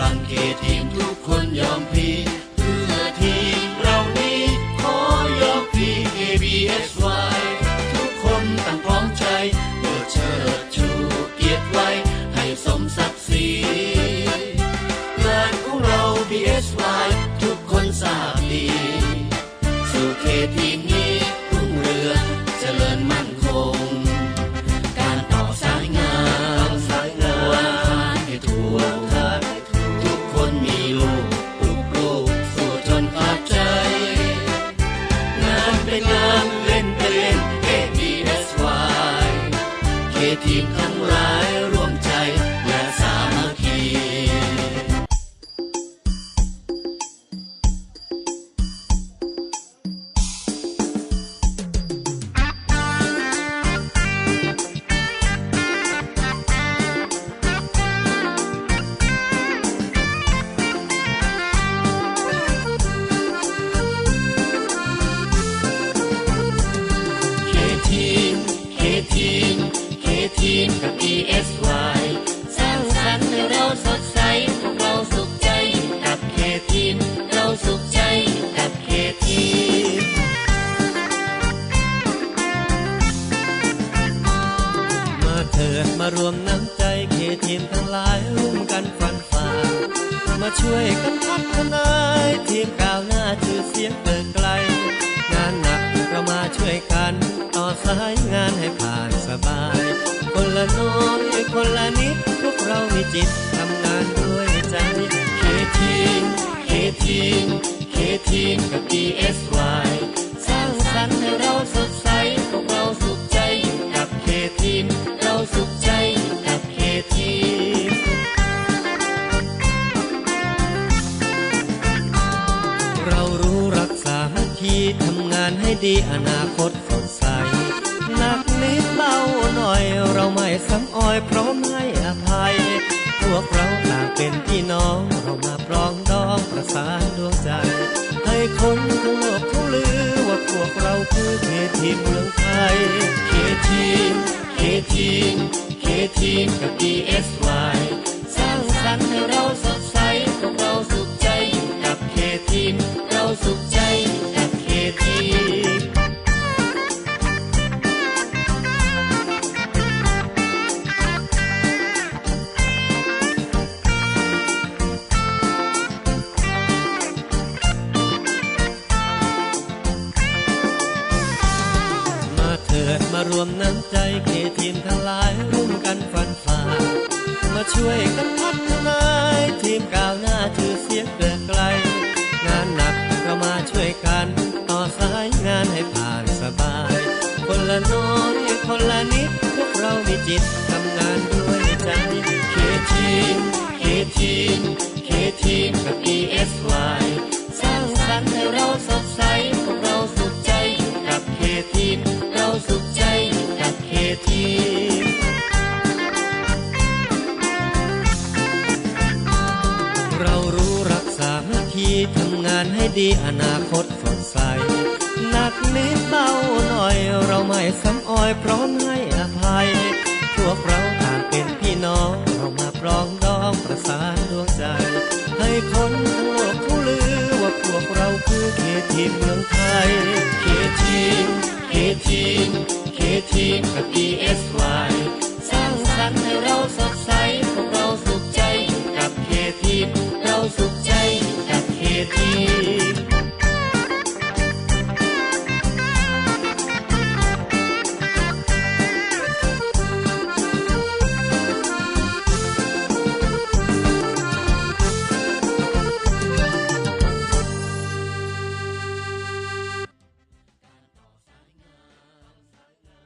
รังเกทีมทุกคนยอมพลีเพื่อทีมเรานี้ขอยกพี KBSY ทุกคนตั้งพร้อมใจเพื่อเชิดชูเกียรติไว้ให้สมศักดิ์ศรีงานของเรา BSY ทุกคนทราบดีสู่เคทีม มาช่วยกันพัฒนาทีมก้าวหน้าชื่อเสียงเปิดไกล งานหนักเรามาช่วยกันต่อสายงานานให้ดีอนาคตสดใสหนักนิดเบาหน่อยเราไม่ซ้ำอ้อยพร้อมให้อภัย พวกเราต่างเป็นพี่น้องเรามาปรองดองประสานดวงใจ ให้คนทั้งโลกเขาลือว่าพวกเราคือเททีมเมืองไทยเคทีมเคทีมเคทีมกับ ESY ส วมน้ำใจเคทีมทั้งหลายร่วมกันฟันฝ่า มาช่วยกันพัฒนาทีมก้าวหน้าชื่อเสียงเกิดไกล งานหนักเรามาช่วยกัน ต่อสายงานให้ผ่านสบาย คนละน้อยคนละนิดพวกเรามีจิตาคีทำงานให้ดีอนาคตสดใสหนักนิดเบาหน่อยเราไม่ซ้ำออยพร้อมให้อภัย พวกเราต่างเป็นพี่น้องเรามาปรองดองประสานดวงใจ ให้คนทั้งโลกเขาลือว่าพวกเราคือเคทีมเมืองไทย เคทีมเคทีมเคทีมกับ ESY